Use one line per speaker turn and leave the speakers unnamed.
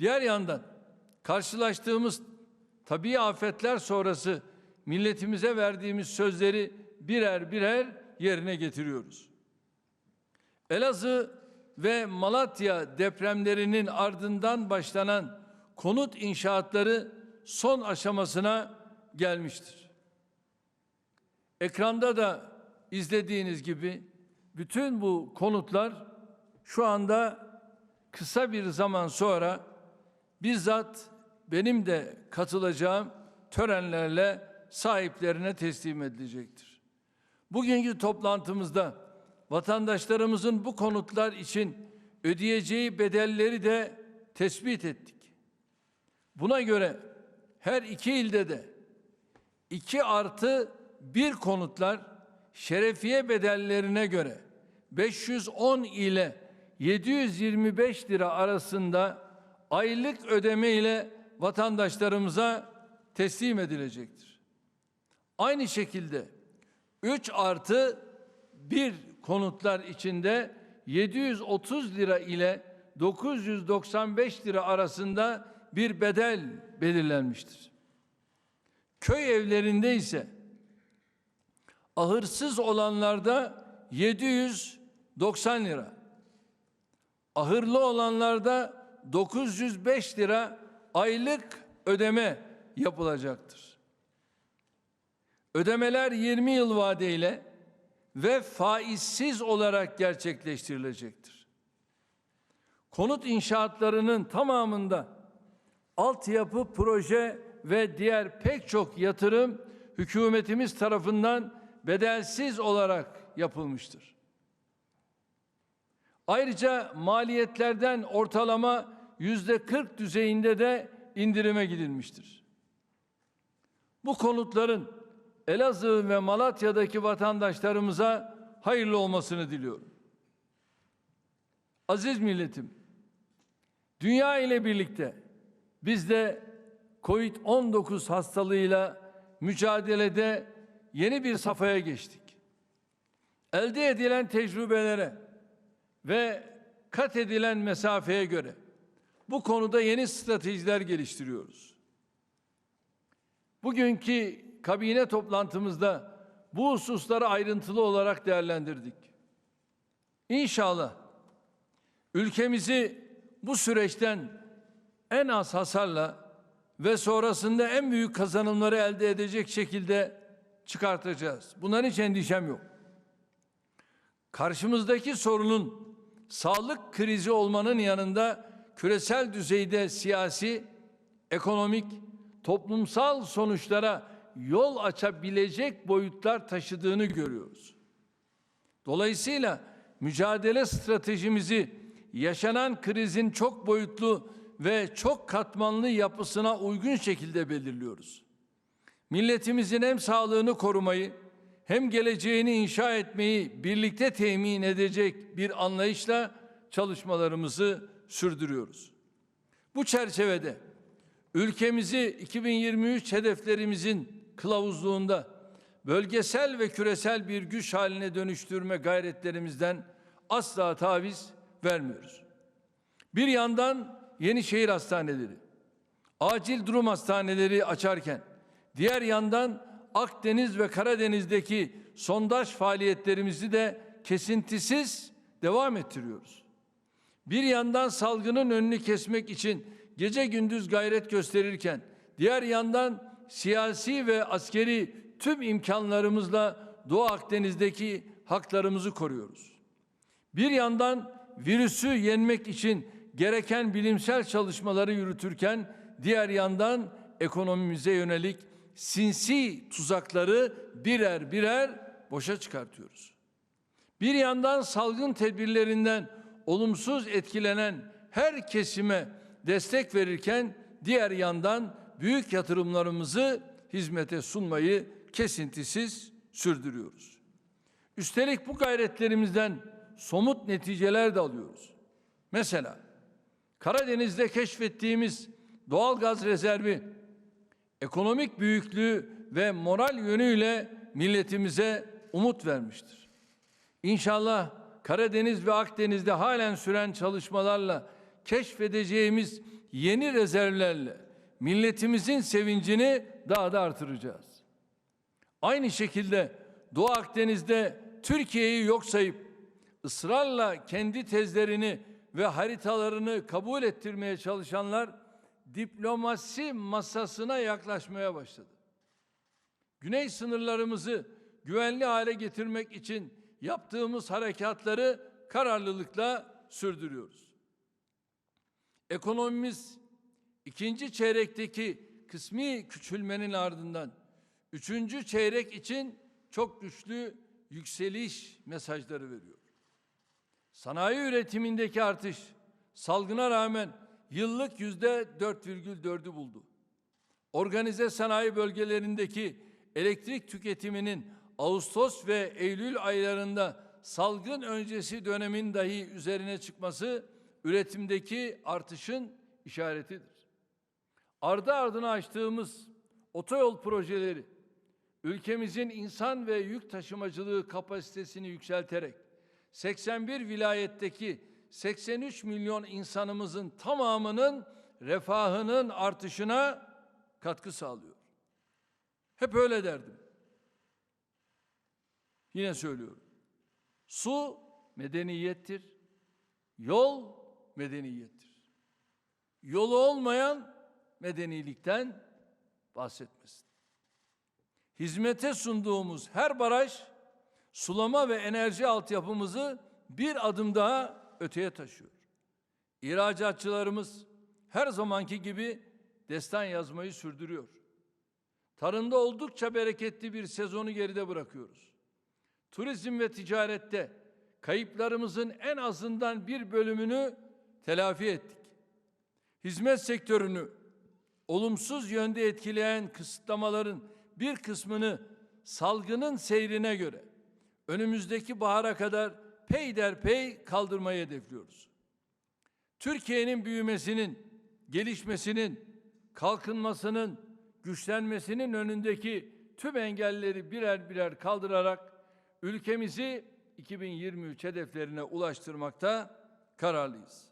Diğer yandan karşılaştığımız tabii afetler sonrası milletimize verdiğimiz sözleri birer birer yerine getiriyoruz. Elazığ ve Malatya depremlerinin ardından başlanan konut inşaatları son aşamasına gelmiştir. Ekranda da izlediğiniz gibi bütün bu konutlar şu anda kısa bir zaman sonra bizzat benim de katılacağım törenlerle sahiplerine teslim edilecektir. Bugünkü toplantımızda vatandaşlarımızın bu konutlar için ödeyeceği bedelleri de tespit ettik. Buna göre her iki ilde de 2 artı 1 konutlar şerefiye bedellerine göre 510 ile 725 lira arasında aylık ödeme ile vatandaşlarımıza teslim edilecektir. Aynı şekilde 3 artı 1 konutlar içinde 730 lira ile 995 lira arasında bir bedel belirlenmiştir. Köy evlerinde ise ahırsız olanlarda 790 lira, ahırlı olanlarda 905 lira aylık ödeme yapılacaktır. Ödemeler 20 yıl vadeyle ve faizsiz olarak gerçekleştirilecektir. Konut inşaatlarının tamamında altyapı proje ve diğer pek çok yatırım hükümetimiz tarafından bedelsiz olarak yapılmıştır. Ayrıca maliyetlerden ortalama yüzde 40 düzeyinde de indirime gidilmiştir. Bu konutların Elazığ ve Malatya'daki vatandaşlarımıza hayırlı olmasını diliyorum. Aziz milletim, dünya ile birlikte biz de Covid-19 hastalığıyla mücadelede yeni bir safhaya geçtik. Elde edilen tecrübelere ve kat edilen mesafeye göre bu konuda yeni stratejiler geliştiriyoruz. Bugünkü kabine toplantımızda bu hususları ayrıntılı olarak değerlendirdik. İnşallah ülkemizi bu süreçten en az hasarla ve sonrasında en büyük kazanımları elde edecek şekilde çıkartacağız. Bundan hiç endişem yok. Karşımızdaki sorunun sağlık krizi olmanın yanında küresel düzeyde siyasi, ekonomik, toplumsal sonuçlara yol açabilecek boyutlar taşıdığını görüyoruz. Dolayısıyla mücadele stratejimizi yaşanan krizin çok boyutlu ve çok katmanlı yapısına uygun şekilde belirliyoruz. Milletimizin hem sağlığını korumayı hem geleceğini inşa etmeyi birlikte temin edecek bir anlayışla çalışmalarımızı sürdürüyoruz. Bu çerçevede ülkemizi 2023 hedeflerimizin kılavuzluğunda bölgesel ve küresel bir güç haline dönüştürme gayretlerimizden asla taviz vermiyoruz. Bir yandan yeni şehir hastaneleri, acil durum hastaneleri açarken diğer yandan Akdeniz ve Karadeniz'deki sondaj faaliyetlerimizi de kesintisiz devam ettiriyoruz. Bir yandan salgının önünü kesmek için gece gündüz gayret gösterirken diğer yandan siyasi ve askeri tüm imkanlarımızla Doğu Akdeniz'deki haklarımızı koruyoruz. Bir yandan virüsü yenmek için gereken bilimsel çalışmaları yürütürken diğer yandan ekonomimize yönelik sinsi tuzakları birer birer boşa çıkartıyoruz. Bir yandan salgın tedbirlerinden olumsuz etkilenen her kesime destek verirken diğer yandan büyük yatırımlarımızı hizmete sunmayı kesintisiz sürdürüyoruz. Üstelik bu gayretlerimizden somut neticeler de alıyoruz. Mesela Karadeniz'de keşfettiğimiz doğal gaz rezervi ekonomik büyüklüğü ve moral yönüyle milletimize umut vermiştir. İnşallah Karadeniz ve Akdeniz'de halen süren çalışmalarla keşfedeceğimiz yeni rezervlerle milletimizin sevincini daha da artıracağız. Aynı şekilde Doğu Akdeniz'de Türkiye'yi yok sayıp ısrarla kendi tezlerini ve haritalarını kabul ettirmeye çalışanlar diplomasi masasına yaklaşmaya başladı. Güney sınırlarımızı güvenli hale getirmek için yaptığımız harekatları kararlılıkla sürdürüyoruz. Ekonomimiz ikinci çeyrekteki kısmi küçülmenin ardından üçüncü çeyrek için çok güçlü yükseliş mesajları veriyor. Sanayi üretimindeki artış salgına rağmen yıllık yüzde 4,4'ü buldu. Organize sanayi bölgelerindeki elektrik tüketiminin Ağustos ve Eylül aylarında salgın öncesi dönemin dahi üzerine çıkması üretimdeki artışın işaretidir. Ardı ardına açtığımız otoyol projeleri ülkemizin insan ve yük taşımacılığı kapasitesini yükselterek 81 vilayetteki 83 milyon insanımızın tamamının refahının artışına katkı sağlıyor. Hep öyle derdim. Yine söylüyorum. Su medeniyettir. Yol medeniyettir. Yolu olmayan medenilikten bahsetmesin. Hizmete sunduğumuz her baraj sulama ve enerji altyapımızı bir adım daha öteye taşıyor. İhracatçılarımız her zamanki gibi destan yazmayı sürdürüyor. Tarımda oldukça bereketli bir sezonu geride bırakıyoruz. Turizm ve ticarette kayıplarımızın en azından bir bölümünü telafi ettik. Hizmet sektörünü olumsuz yönde etkileyen kısıtlamaların bir kısmını salgının seyrine göre önümüzdeki bahara kadar peyderpey kaldırmayı hedefliyoruz. Türkiye'nin büyümesinin, gelişmesinin, kalkınmasının, güçlenmesinin önündeki tüm engelleri birer birer kaldırarak ülkemizi 2023 hedeflerine ulaştırmakta kararlıyız.